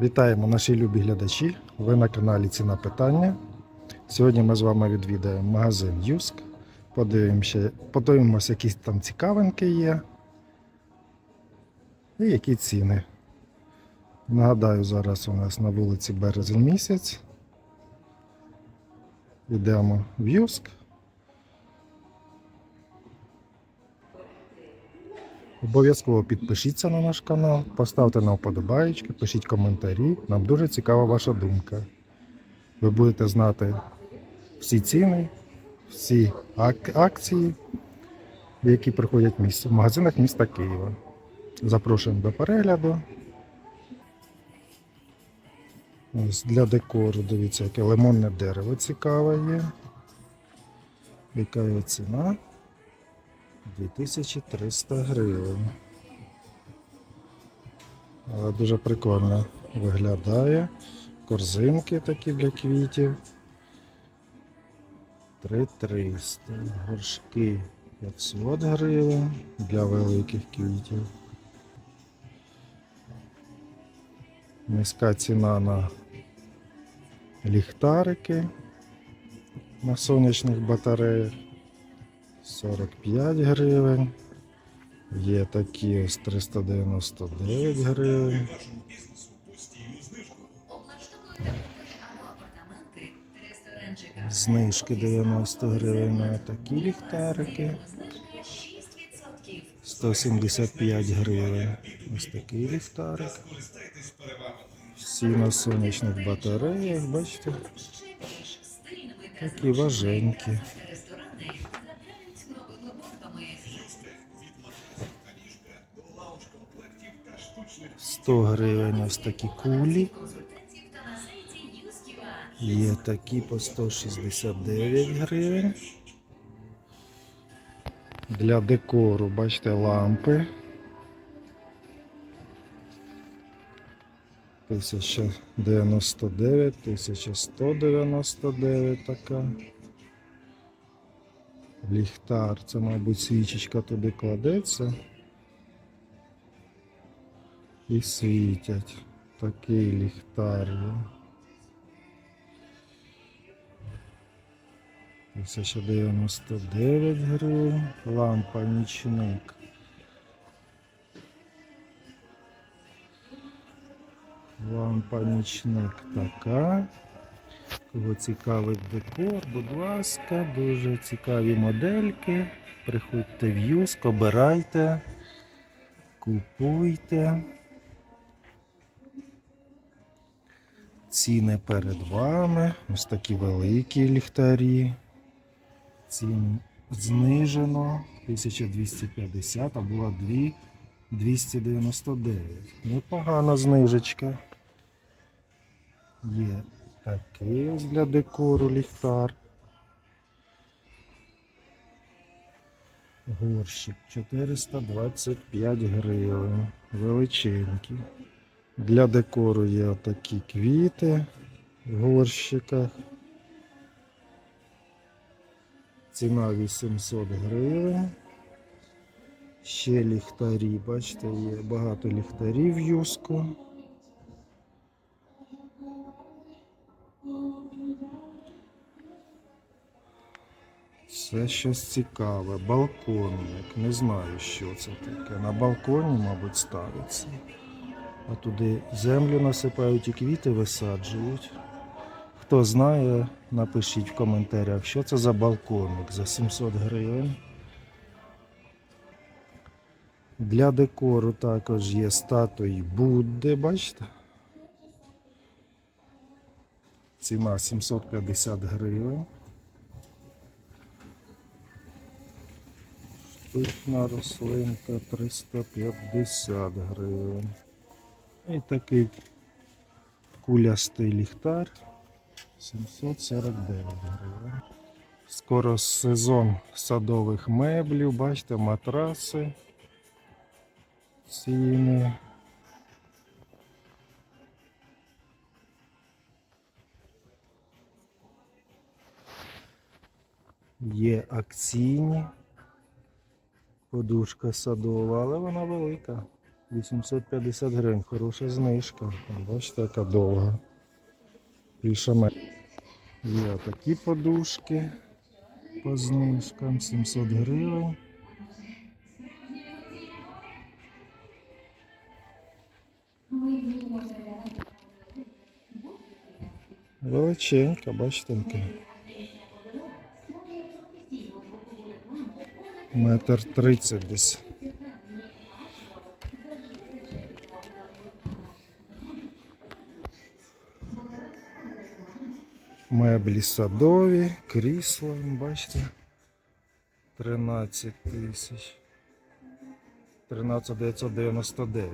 Вітаємо наші любі глядачі. Ви на каналі Ціна Питання. Сьогодні ми з вами відвідаємо магазин Юск. Подивимося, подивимося, які там цікавинки є. І які ціни. Нагадаю, зараз у нас на вулиці березень місяць. Йдемо в Юск. Обов'язково підпишіться на наш канал, поставте нам вподобаєчки, пишіть коментарі. Нам дуже цікава ваша думка. Ви будете знати всі ціни, всі ак- акції, які приходять в в магазинах міста Києва. Запрошуємо до перегляду. Ось для декору, дивіться, яке лимонне дерево цікаве є. Яка його ціна? 2300 гривень. Дуже прикольно виглядає. Корзинки такі для квітів. 3300. Горшки 500 гривень для великих квітів. Низька ціна на ліхтарики на сонячних батареях. 45 гривень. Є такі ось 399 гривень. Знижки 90 гривень на такі ліхтарики. 175 гривень. Ось такий ліхтарик. Всі на сонячних батареях, бачите? Такі важенькі. 100 гривень ось такі кулі. Є такі по 169 гривень. Для декору, бачите, лампи. 1099, 1199 така. Ліхтар, це, мабуть, свічечка туди кладеться. І світять. Такий ліхтар є. 1099 гривень. Лампа нічник. Лампа нічник така. Кого цікавить декор, будь ласка, дуже цікаві модельки. Приходьте в Юск, обирайте, купуйте. Ціни перед вами. Ось такі великі ліхтарі. Цін знижено 1250, а була 2 299. Непогана знижечка. Є такий ось для декору ліхтар. Горщик 425 гривень. Величенький. Для декору є такі квіти в горщиках. Ціна 800 гривень. Ще ліхтарі, бачите, є багато ліхтарів в юску. Це щось цікаве. Балконник. Не знаю, що це таке. На балконі, мабуть, ставиться. А туди землю насипають і квіти висаджують. Хто знає, напишіть в коментарях, що це за балконник за 700 гривень. Для декору також є статуї Будди, бачите? Ціна 750 гривень. Штучна рослинка 350 гривень. І такий кулястий ліхтар 749 гривень. Скоро сезон садових меблів, бачите, матраси. Ціни. Є акційні. Подушка садова, але вона велика. 850 гривень, хороша знижка. Бачите, яка довга. Більше ме- Є такі подушки по знижкам 700 гривень. Величенька, бачите, яка. Метр тридцять десь. Меблі садові, крісла, бачите. 13 тисяч. 13 999.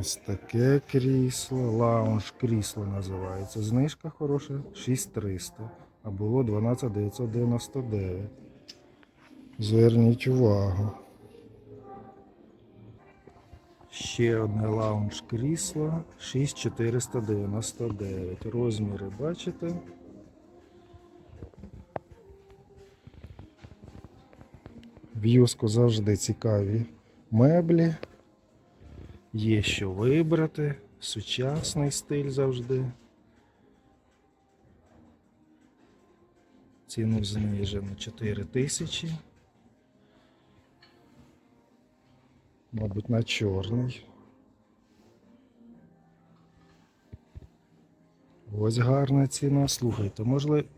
Ось таке крісло, лаунж крісло називається. Знижка хороша 6300, а було 12999. Зверніть увагу. Ще одне лаунж крісло 6499. Розміри бачите? В завжди цікаві меблі. Є що вибрати. Сучасний стиль завжди. Ціну знижено 4 тисячі. Мабуть, на чорний. Ось гарна ціна. Слухайте, можливо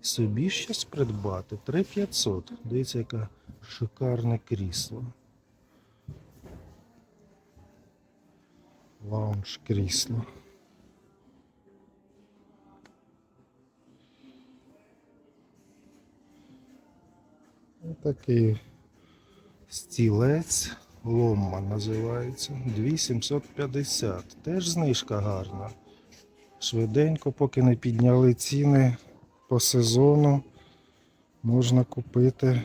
собі щось придбати. 3500. Дивіться, яке шикарне крісло. Лаунж крісло. Ось Такий стілець Ломма називається. 2750. Теж знижка гарна. Швиденько, поки не підняли ціни по сезону, можна купити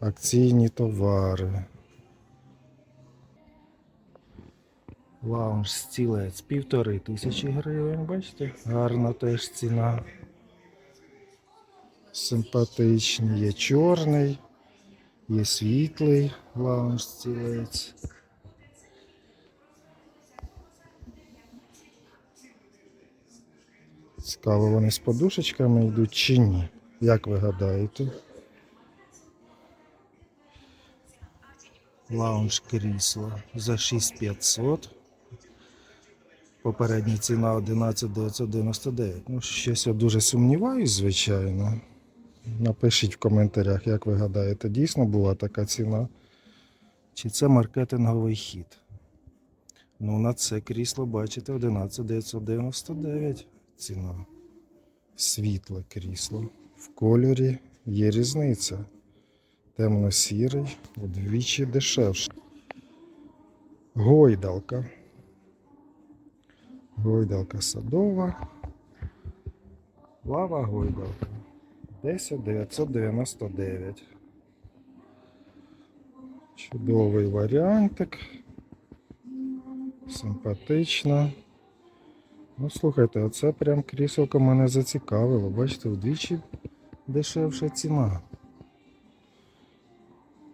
акційні товари. Лаунж стілець півтори тисячі гривень, бачите? Гарна теж ціна. Симпатичний. Є чорний, є світлий лаунж стілець. Цікаво, вони з подушечками йдуть чи ні? Як ви гадаєте? Лаунж крісло за 6500. Попередня ціна 11999. Ну, щось я дуже сумніваюсь, звичайно. Напишіть в коментарях, як ви гадаєте, дійсно була така ціна? Чи це маркетинговий хід? Ну, на це крісло, бачите, 11999 ціна. Світле крісло. В кольорі є різниця. Темно-сірий, вдвічі дешевше. Гойдалка. Гойдалка садова. Лава гойдалка. 10 999. Чудовий варіантик. Симпатично. Ну, слухайте, оце прям кріселко мене зацікавило. Бачите, вдвічі дешевша ціна.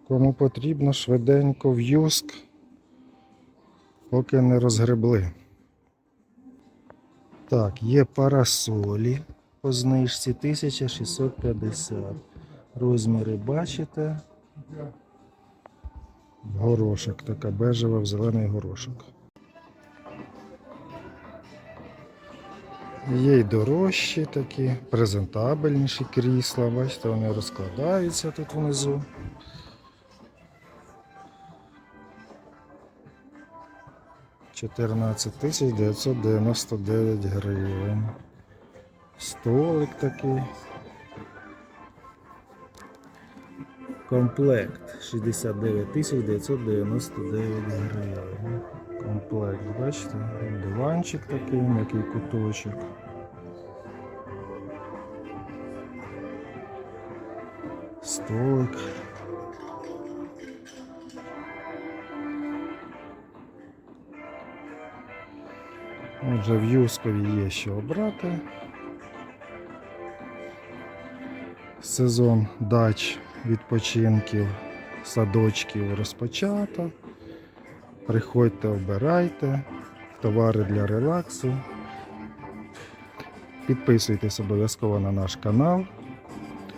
Кому потрібно швиденько в юск, поки не розгребли. Так, є парасолі по знижці 1650. Розміри бачите. Горошок, така бежева в зелений горошок. Є й дорожчі такі, презентабельніші крісла. Бачите, вони розкладаються тут внизу. Чотирнадцять тисяч 999 гривень. Столик такий. Комплект 69 тисяч 999 гривень. Комплект, бачите? Диванчик такий, м'який куточок. Столик. Отже, в Юскові є що обрати. Сезон дач, відпочинків, садочків розпочато. Приходьте, обирайте товари для релаксу. Підписуйтесь обов'язково на наш канал,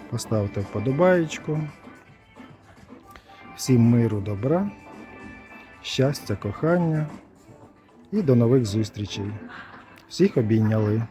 поставте вподобаєчку. Всім миру, добра, щастя, кохання і до нових зустрічей. Всіх обійняли.